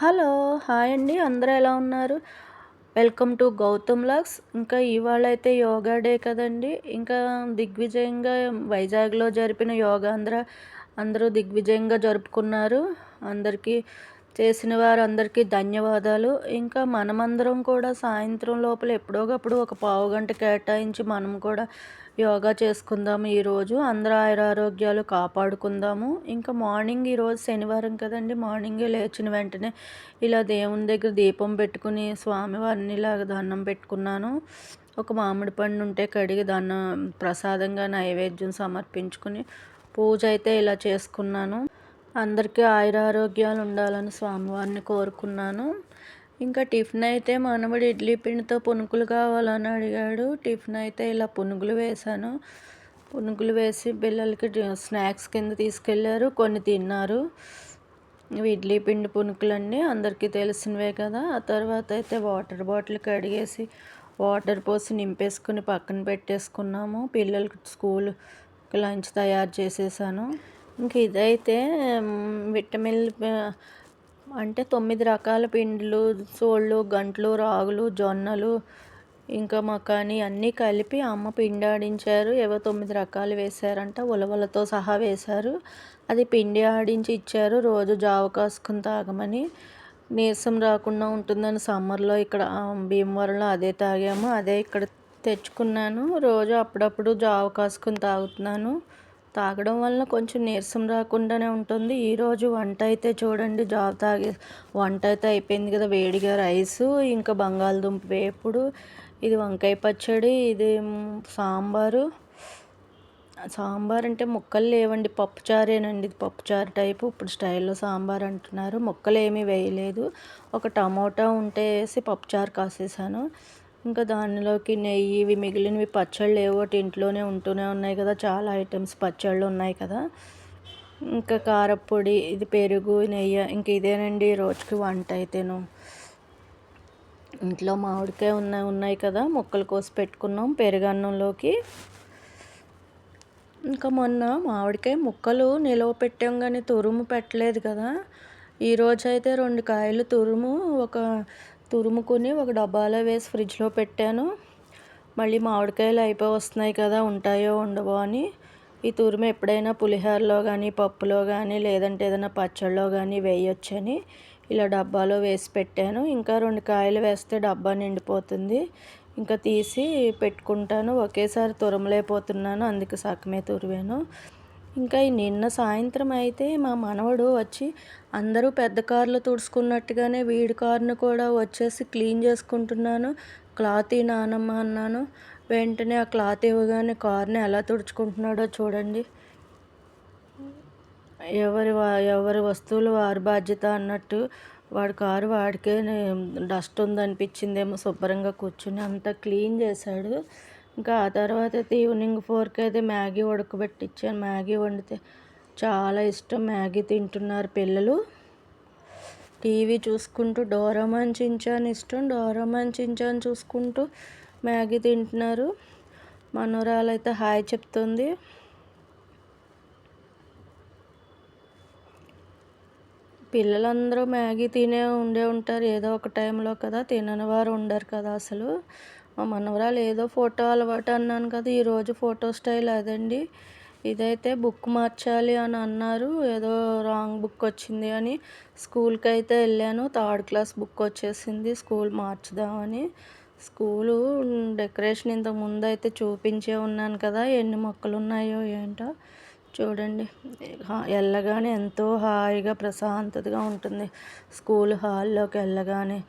Hello hi అండి. అందరూ ఎలా ఉన్నారు? వెల్కమ్ టు గౌతమ్ లాక్స్. ఇంకా ఇవాళ అయితే యోగా డే కదండి. ఇంకా దిగ్విజయంగా వైజాగ్లో జరిపిన యోగాంధ్ర అందరూ దిగ్విజయంగా జరుపుకున్నారు. అందరికీ చేసిన వారందరికీ ధన్యవాదాలు. ఇంకా మనమందరం కూడా సాయంత్రం లోపల ఎప్పుడోకప్పుడు ఒక పావు గంట కేటాయించి మనం కూడా యోగా చేసుకుందాము ఈరోజు అందరూ ఆరోగ్యాలు కాపాడుకుందాము. ఇంకా మార్నింగ్ ఈరోజు శనివారం కదండి. మార్నింగే లేచిన వెంటనే ఇలా దేవుని దగ్గర దీపం పెట్టుకుని స్వామివారిని ఇలాగ దండం పెట్టుకున్నాను. ఒక మామిడి పండు ఉంటే కడిగి దాన్ని ప్రసాదంగా నైవేద్యం సమర్పించుకుని పూజ అయితే ఇలా చేసుకున్నాను. అందరికీ ఆయురారోగ్యాలు ఉండాలని స్వామివారిని కోరుకున్నాను. ఇంకా టిఫిన్ అయితే మనవడు ఇడ్లీ పిండితో పునుకులు కావాలని అడిగాడు. టిఫిన్ అయితే ఇలా పునుగులు వేశాను. పునుగులు వేసి పిల్లలకి స్నాక్స్ కింద తీసుకెళ్ళారు కొన్ని తిన్నారు. ఇడ్లీ పిండి పునుకులన్నీ అందరికీ తెలిసినవే కదా. ఆ తర్వాత అయితే వాటర్ బాటిల్ కడిగేసి వాటర్ పోసి నింపేసుకుని పక్కన పెట్టేసుకున్నాము. పిల్లలకి స్కూల్ లంచ్ తయారు చేసేసాను. ఇంక ఇదైతే విటమిన్ అంటే తొమ్మిది రకాల పిండ్లు సోళ్ళు గంట్లు రాగులు జొన్నలు ఇంకా మకాని అన్నీ కలిపి అమ్మ పిండి ఆడించారు ఏవో తొమ్మిది రకాలు వేశారంట ఉలవలతో సహా వేశారు. అది పిండి ఆడించి ఇచ్చారు. రోజు జావ కాసుకుని తాగమని. నీరసం రాకుండా ఉంటుందని సమ్మర్లో ఇక్కడ భీమవరంలో అదే తాగాము. అదే ఇక్కడ తెచ్చుకున్నాను. రోజు అప్పుడప్పుడు జావ కాసుకుని తాగుతున్నాను. తాగడం వలన కొంచెం నీరసం రాకుండానే ఉంటుంది. ఈరోజు వంట అయితే చూడండి జాబ్ తాగే వంట అయితే అయిపోయింది కదా వేడిగా రైసు ఇంకా బంగాళదుంప వేపుడు ఇది వంకాయ పచ్చడి ఇది సాంబారు. సాంబార్ అంటే ముక్కలు లేవండి పప్పుచారేనండి ఇది పప్పుచారు టైపు. ఇప్పుడు స్టైల్లో సాంబార్ అంటున్నారు. ముక్కలు ఏమీ వేయలేదు. ఒక టమోటా ఉంటే వేసి పప్పుచారు కాసేసాను. ఇంకా దానిలోకి నెయ్యి ఇవి మిగిలినవి పచ్చళ్ళు ఏవోటి ఇంట్లోనే ఉంటూనే ఉన్నాయి కదా. చాలా ఐటమ్స్ పచ్చళ్ళు ఉన్నాయి కదా. ఇంకా కారపొడి ఇది పెరుగు నెయ్యి ఇంక ఇదేనండి రోజుకి వంట అయితేను. ఇంట్లో మామిడికాయ ఉన్నాయి ఉన్నాయి కదా. ముక్కలు కోసి పెట్టుకున్నాం పెరుగన్నంలోకి ఇంకా మొన్న మామిడికాయ ముక్కలు నిలవ పెట్టాం కానీ తురుము పెట్టలేదు కదా. ఈరోజు అయితే రెండు కాయలు తురుము ఒక తురుముకుని ఒక డబ్బాలో వేసి ఫ్రిడ్జ్లో పెట్టాను. మళ్ళీ మామిడికాయలు అయిపోయి వస్తున్నాయి కదా ఉంటాయో ఉండవో అని. ఈ తురుము ఎప్పుడైనా పులిహోరలో కానీ పప్పులో కానీ లేదంటే ఏదైనా పచ్చళ్ళలో కానీ వేయొచ్చని ఇలా డబ్బాలో వేసి పెట్టాను. ఇంకా రెండు కాయలు వేస్తే డబ్బా నిండిపోతుంది. ఇంకా తీసి పెట్టుకుంటాను. ఒకేసారి తురమలేకపోతున్నాను అందుకే సగమే తురివాను. ఇంకా నిన్న సాయంత్రం అయితే మా మనవడు వచ్చి అందరూ పెద్ద కార్లు తుడుచుకున్నట్టుగానే వీడి కారును కూడా వచ్చేసి క్లీన్ చేసుకుంటున్నాను. క్లాత్ ఈ నానమ్మ అన్నాను. వెంటనే ఆ క్లాత్ ఇవ్వగానే కార్ని ఎలా తుడుచుకుంటున్నాడో చూడండి. ఎవరి ఎవరి వస్తువులు వారి బాధ్యత అన్నట్టు వాడి కారు వాడికే డస్ట్ ఉందనిపించిందేమో శుభ్రంగా కూర్చుని అంతా క్లీన్ చేశాడు. ఇంకా ఆ తర్వాత అయితే ఈవినింగ్ ఫోర్కి అయితే మ్యాగీ ఉడకబెట్టించాను మ్యాగీ వండితే చాలా ఇష్టం. మ్యాగీ తింటున్నారు పిల్లలు. టీవీ చూసుకుంటూ డోరామాన్ చించాన్ ఇష్టం. డోరామాన్ చించాన్ చూసుకుంటూ మ్యాగీ తింటున్నారు. మనోరాలు అయితే హాయ్ చెప్తుంది. పిల్లలందరూ మ్యాగీ తినే ఉండే ఉంటారు. ఏదో ఒక టైంలో కదా తినని వారు ఉండరు కదా అసలు. మా మనవరాలు ఏదో ఫోటో అలవాటు అన్నాను కదా ఈరోజు ఫోటో స్టైల్ అదండి. ఇదైతే బుక్ మార్చాలి అని అన్నారు. ఏదో రాంగ్ బుక్ వచ్చింది అని స్కూల్కి అయితే వెళ్ళాను. థర్డ్ క్లాస్ బుక్ వచ్చేసింది. స్కూల్ మార్చుదామని స్కూలు డెకరేషన్ ఇంత ముందు అయితే చూపించే ఉన్నాను కదా ఎన్ని మొక్కలు ఉన్నాయో ఏంటో చూడండి. వెళ్ళగానే ఎంతో హాయిగా ప్రశాంతతగా ఉంటుంది. స్కూల్ హాల్లోకి వెళ్ళగానే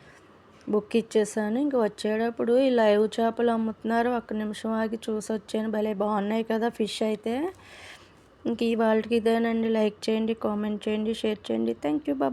బుక్ ఇచ్చేసాను. ఇంక వచ్చేటప్పుడు ఈ లైవ్ చేపలు అమ్ముతున్నారు. ఒక్క నిమిషం ఆగి చూసి వచ్చాను భలే బాగున్నాయి కదా ఫిష్ అయితే. ఇంక ఈ వాళ్ళకి ఇదేనండి. లైక్ చేయండి కామెంట్ చేయండి షేర్ చేయండి. Thank you bye.